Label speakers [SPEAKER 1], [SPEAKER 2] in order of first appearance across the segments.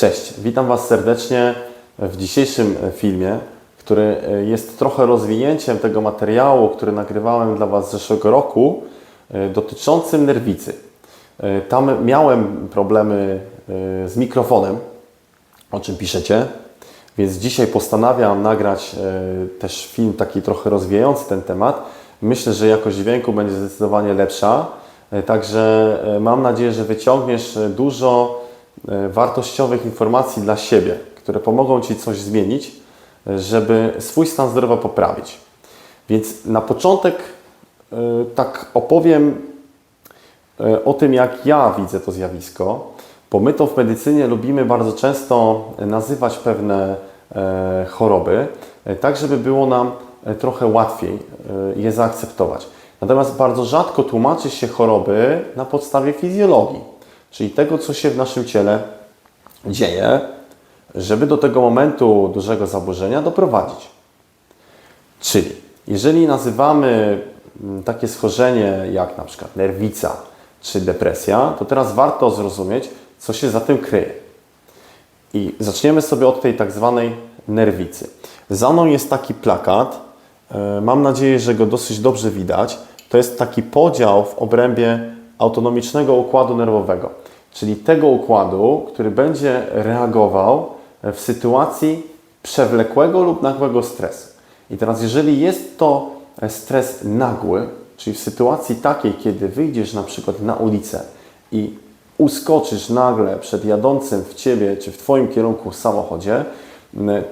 [SPEAKER 1] Cześć, witam Was serdecznie w dzisiejszym filmie, który jest trochę rozwinięciem tego materiału, który nagrywałem dla Was z zeszłego roku, e, dotyczącym nerwicy. E, Tam miałem problemy e, z mikrofonem, o czym piszecie, więc dzisiaj postanawiam nagrać e, też film taki trochę rozwijający ten temat. Myślę, że jakość dźwięku będzie zdecydowanie lepsza, e, także e, mam nadzieję, że wyciągniesz e, dużo e, wartościowych informacji dla siebie, które pomogą Ci coś zmienić, e, żeby swój stan zdrowia poprawić. Więc na początek e, tak opowiem e, o tym, jak ja widzę to zjawisko, bo my to w medycynie lubimy bardzo często nazywać pewne e, choroby, e, tak żeby było nam e, trochę łatwiej e, je zaakceptować. Natomiast bardzo rzadko tłumaczy się choroby na podstawie fizjologii, czyli tego, co się w naszym ciele dzieje, żeby do tego momentu dużego zaburzenia doprowadzić. Czyli jeżeli nazywamy mm, takie schorzenie jak na przykład nerwica czy depresja, to teraz warto zrozumieć, co się za tym kryje. I zaczniemy sobie od tej tak zwanej nerwicy. Za mną jest taki plakat. e, Mam nadzieję, że go dosyć dobrze widać. To jest taki podział w obrębie autonomicznego układu nerwowego, czyli tego układu, który będzie reagował w sytuacji przewlekłego lub nagłego stresu. I teraz, jeżeli jest to stres nagły, czyli w sytuacji takiej, kiedy wyjdziesz na przykład na ulicę i uskoczysz nagle przed jadącym w ciebie czy w twoim kierunku samochodzie,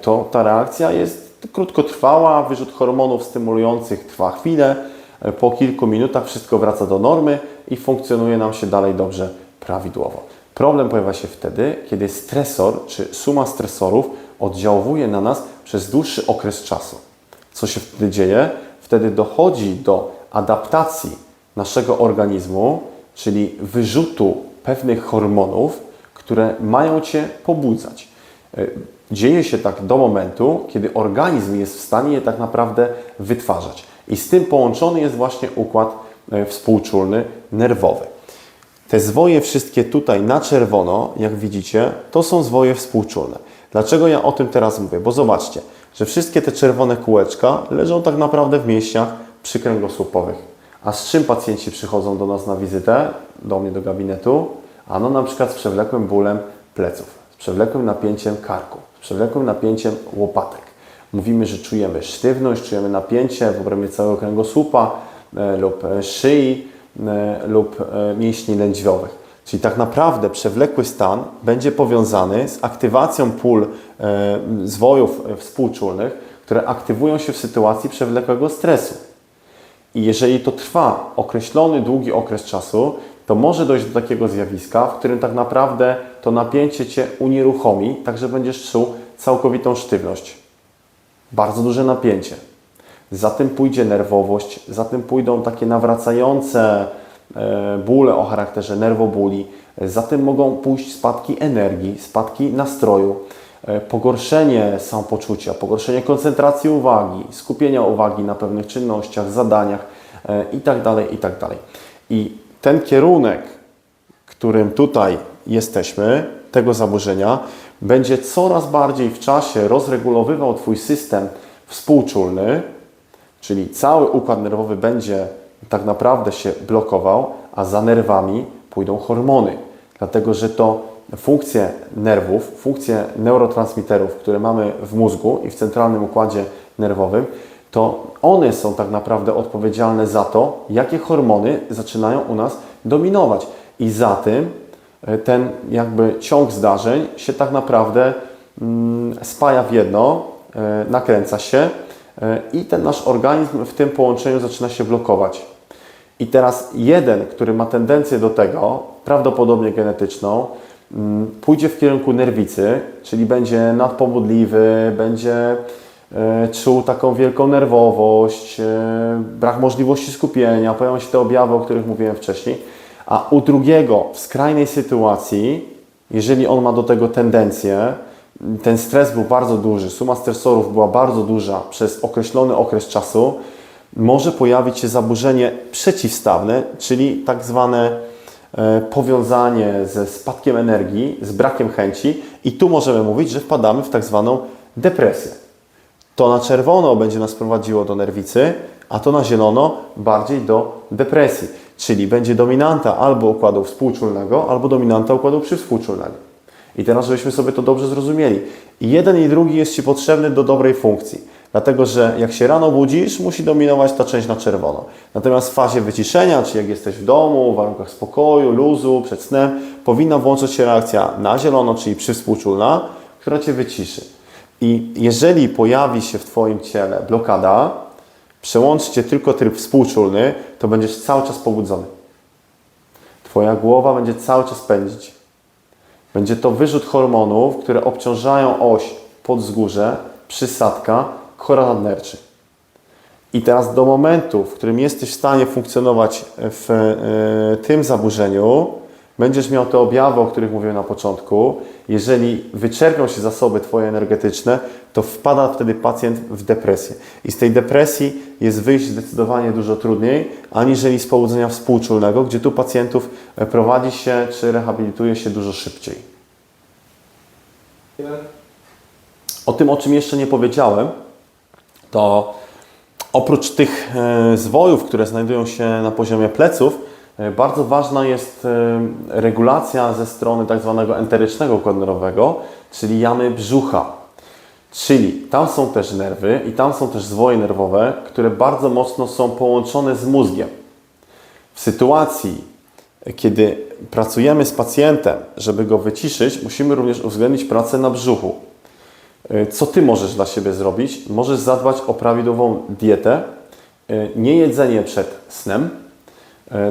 [SPEAKER 1] to ta reakcja jest krótkotrwała, wyrzut hormonów stymulujących trwa chwilę, e, po kilku minutach wszystko wraca do normy i funkcjonuje nam się dalej dobrze, prawidłowo. Problem pojawia się wtedy, kiedy stresor czy suma stresorów oddziałuje na nas przez dłuższy okres czasu. Co się wtedy dzieje? Wtedy dochodzi do adaptacji naszego organizmu, czyli wyrzutu pewnych hormonów, które mają Cię pobudzać. E, Dzieje się tak do momentu, kiedy organizm jest w stanie je tak naprawdę wytwarzać. I z tym połączony jest właśnie układ e, współczulny, nerwowy. Te zwoje wszystkie tutaj na czerwono, jak widzicie, to są zwoje współczulne. Dlaczego ja o tym teraz mówię? Bo zobaczcie, że wszystkie te czerwone kółeczka leżą tak naprawdę w mięśniach przykręgosłupowych. A z czym pacjenci przychodzą do nas na wizytę, do mnie do gabinetu? Ano na przykład z przewlekłym bólem pleców, z przewlekłym napięciem karku, z przewlekłym napięciem łopatek. Mówimy, że czujemy sztywność, czujemy napięcie w obrębie całego kręgosłupa e, lub e, szyi lub e, mięśni lędźwiowych. Czyli tak naprawdę przewlekły stan będzie powiązany z aktywacją pól e, zwojów e, współczulnych, które aktywują się w sytuacji przewlekłego stresu. I jeżeli to trwa określony, długi okres czasu, to może dojść do takiego zjawiska, w którym tak naprawdę to napięcie Cię unieruchomi, tak że będziesz czuł całkowitą sztywność. Bardzo duże napięcie. Za tym pójdzie nerwowość, za tym pójdą takie nawracające e, bóle o charakterze nerwobuli, za tym mogą pójść spadki energii, spadki nastroju, e, pogorszenie samopoczucia, pogorszenie koncentracji uwagi, skupienia uwagi na pewnych czynnościach, zadaniach e, itd. itd. I ten kierunek, którym tutaj jesteśmy, tego zaburzenia, będzie coraz bardziej w czasie rozregulowywał Twój system współczulny, czyli cały układ nerwowy będzie tak naprawdę się blokował, a za nerwami pójdą hormony. Dlatego, że to funkcje nerwów, funkcje neurotransmiterów, które mamy w mózgu i w centralnym układzie nerwowym, to one są tak naprawdę odpowiedzialne za to, jakie hormony zaczynają u nas dominować. I za tym e, ten jakby ciąg zdarzeń się tak naprawdę mm, spaja w jedno, e, nakręca się i ten nasz organizm w tym połączeniu zaczyna się blokować. I teraz jeden, który ma tendencję do tego, prawdopodobnie genetyczną, mm, pójdzie w kierunku nerwicy, czyli będzie nadpobudliwy, będzie e, czuł taką wielką nerwowość, e, brak możliwości skupienia, pojawią się te objawy, o których mówiłem wcześniej. A u drugiego w skrajnej sytuacji, jeżeli on ma do tego tendencję, ten stres był bardzo duży, suma stresorów była bardzo duża przez określony okres czasu, może pojawić się zaburzenie przeciwstawne, czyli tak zwane e, powiązanie ze spadkiem energii, z brakiem chęci I tu możemy mówić, że wpadamy w tak zwaną depresję. To na czerwono będzie nas prowadziło do nerwicy, a to na zielono bardziej do depresji. Czyli będzie dominanta albo układu współczulnego, albo dominanta układu przywspółczulnego. I teraz, żebyśmy sobie to dobrze zrozumieli. I jeden i drugi jest Ci potrzebny do dobrej funkcji. Dlatego, że jak się rano budzisz, musi dominować ta część na czerwono. Natomiast w fazie wyciszenia, czy jak jesteś w domu, w warunkach spokoju, luzu, przed snem, powinna włączyć się reakcja na zielono, czyli przywspółczulna, która Cię wyciszy. I jeżeli pojawi się w Twoim ciele blokada, przełączcie tylko tryb współczulny, to będziesz cały czas pobudzony. Twoja głowa będzie cały czas pędzić. Będzie to wyrzut hormonów, które obciążają oś podzgórze, przysadka, kora nadnerczy. I teraz do momentu, w którym jesteś w stanie funkcjonować w e, tym zaburzeniu, będziesz miał te objawy, o których mówiłem na początku. Jeżeli wyczerpią się zasoby Twoje energetyczne, to wpada wtedy pacjent w depresję. I z tej depresji jest wyjść zdecydowanie dużo trudniej, aniżeli z pobudzenia współczulnego, gdzie tu pacjentów e, prowadzi się czy rehabilituje się dużo szybciej. O tym, o czym jeszcze nie powiedziałem, to oprócz tych e, zwojów, które znajdują się na poziomie pleców, bardzo ważna jest e, regulacja ze strony tak zwanego enterycznego układu nerwowego, czyli jamy brzucha. Czyli tam są też nerwy i tam są też zwoje nerwowe, które bardzo mocno są połączone z mózgiem. W sytuacji, kiedy pracujemy z pacjentem, żeby go wyciszyć, musimy również uwzględnić pracę na brzuchu. Co Ty możesz dla siebie zrobić? Możesz zadbać o prawidłową dietę, nie jedzenie przed snem,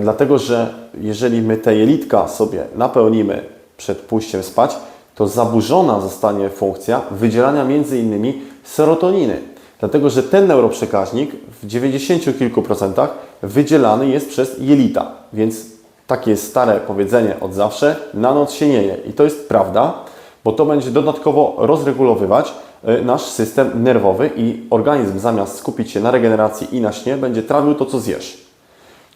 [SPEAKER 1] dlatego że jeżeli my te jelitka sobie napełnimy przed pójściem spać, to zaburzona zostanie funkcja wydzielania między innymi serotoniny. Dlatego, że ten neuroprzekaźnik w 90 kilku procentach wydzielany jest przez jelita. Więc takie jest stare powiedzenie od zawsze, na noc się nie je. I to jest prawda, bo to będzie dodatkowo rozregulowywać y, nasz system nerwowy i organizm zamiast skupić się na regeneracji i na śnie, będzie trawił to, co zjesz.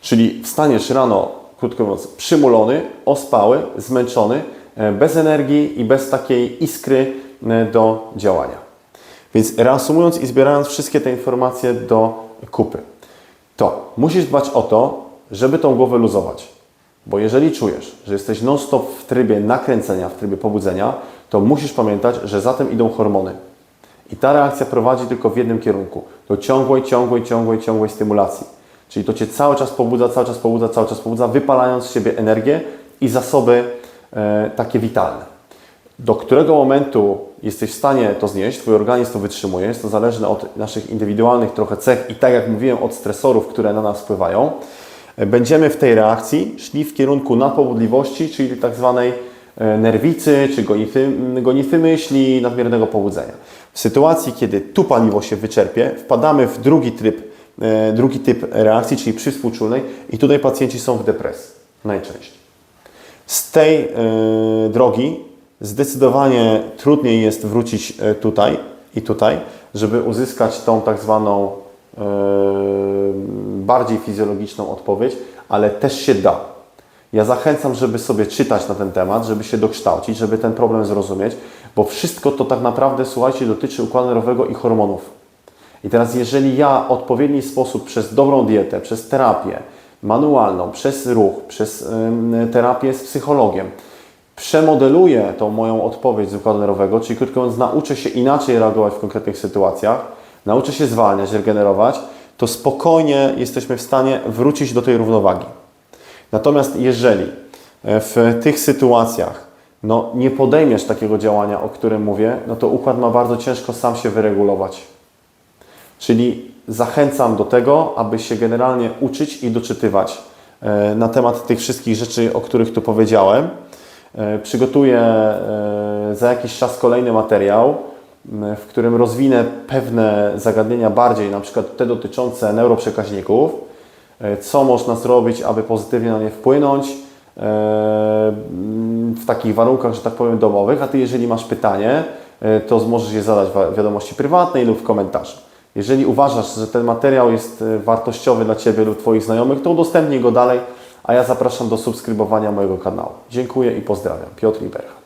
[SPEAKER 1] Czyli wstaniesz rano, krótko mówiąc, przymulony, ospały, zmęczony, e, bez energii i bez takiej iskry e, do działania. Więc reasumując i zbierając wszystkie te informacje do kupy, to musisz dbać o to, żeby tą głowę luzować. Bo jeżeli czujesz, że jesteś non-stop w trybie nakręcenia, w trybie pobudzenia, to musisz pamiętać, że za tym idą hormony. I ta reakcja prowadzi tylko w jednym kierunku do ciągłej, ciągłej, ciągłej, ciągłej stymulacji. Czyli to Cię cały czas pobudza, cały czas pobudza, cały czas pobudza, wypalając z siebie energię i zasoby e, takie witalne. Do którego momentu jesteś w stanie to znieść, Twój organizm to wytrzymuje, jest to zależne od naszych indywidualnych trochę cech i tak jak mówiłem, od stresorów, które na nas wpływają. E, Będziemy w tej reakcji szli w kierunku nadpobudliwości, czyli tak zwanej e, nerwicy, czy gonitwy, gonitwy myśli, nadmiernego pobudzenia. W sytuacji, kiedy tu paliwo się wyczerpie, wpadamy w drugi tryb drugi typ reakcji, czyli przywspółczulnej i tutaj pacjenci są w depresji najczęściej. Z tej y, drogi zdecydowanie trudniej jest wrócić e, tutaj i tutaj, żeby uzyskać tą tak zwaną bardziej fizjologiczną odpowiedź, ale też się da. Ja zachęcam, żeby sobie czytać na ten temat, żeby się dokształcić, żeby ten problem zrozumieć, bo wszystko to tak naprawdę, słuchajcie, dotyczy układu nerwowego i hormonów. I teraz, jeżeli ja w odpowiedni sposób przez dobrą dietę, przez terapię manualną, przez ruch, przez terapię z psychologiem, przemodeluję tą moją odpowiedź z układu nerwowego, czyli krótko mówiąc, nauczę się inaczej reagować w konkretnych sytuacjach, nauczę się zwalniać, regenerować, to spokojnie jesteśmy w stanie wrócić do tej równowagi. Natomiast jeżeli e, w tych sytuacjach no, nie podejmiesz takiego działania, o którym mówię, no to układ ma bardzo ciężko sam się wyregulować. Czyli zachęcam do tego, aby się generalnie uczyć i doczytywać e, na temat tych wszystkich rzeczy, o których tu powiedziałem. E, przygotuję e, za jakiś czas kolejny materiał, w którym rozwinę pewne zagadnienia bardziej, na przykład te dotyczące neuroprzekaźników, co można zrobić, aby pozytywnie na nie wpłynąć w takich warunkach, że tak powiem, domowych. A Ty, jeżeli masz pytanie, to możesz je zadać w wiadomości prywatnej lub w komentarzu. Jeżeli uważasz, że ten materiał jest e, wartościowy dla Ciebie lub Twoich znajomych, to udostępnij go dalej, a ja zapraszam do subskrybowania mojego kanału. Dziękuję i pozdrawiam. Piotr Libercha.